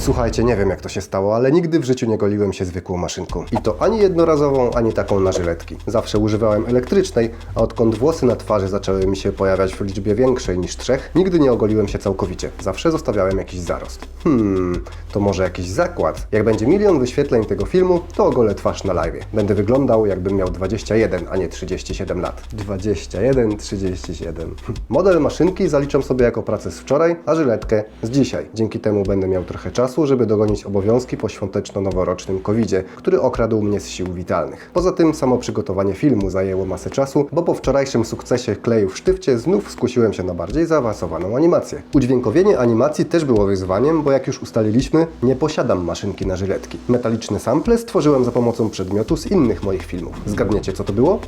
Słuchajcie, nie wiem jak to się stało, ale nigdy w życiu nie goliłem się zwykłą maszynką. I to ani jednorazową, ani taką na żyletki. Zawsze używałem elektrycznej, a odkąd włosy na twarzy zaczęły mi się pojawiać w liczbie większej niż trzech, nigdy nie ogoliłem się całkowicie. Zawsze zostawiałem jakiś zarost. Hmm, to może jakiś zakład? Jak będzie milion wyświetleń tego filmu, to ogolę twarz na live. Będę wyglądał jakbym miał 21, a nie 37 lat. 21, 37. Model maszynki zaliczam sobie jako pracę z wczoraj, a żyletkę z dzisiaj. Dzięki temu będę miał trochę czasu, żeby dogonić obowiązki po świąteczno-noworocznym covidzie, który okradł mnie z sił witalnych. Poza tym samo przygotowanie filmu zajęło masę czasu, bo po wczorajszym sukcesie kleju w sztywcie znów skusiłem się na bardziej zaawansowaną animację. Udźwiękowienie animacji też było wyzwaniem, bo jak już ustaliliśmy, nie posiadam maszynki na żyletki. Metaliczne sample stworzyłem za pomocą przedmiotu z innych moich filmów. Zgadniecie co to było?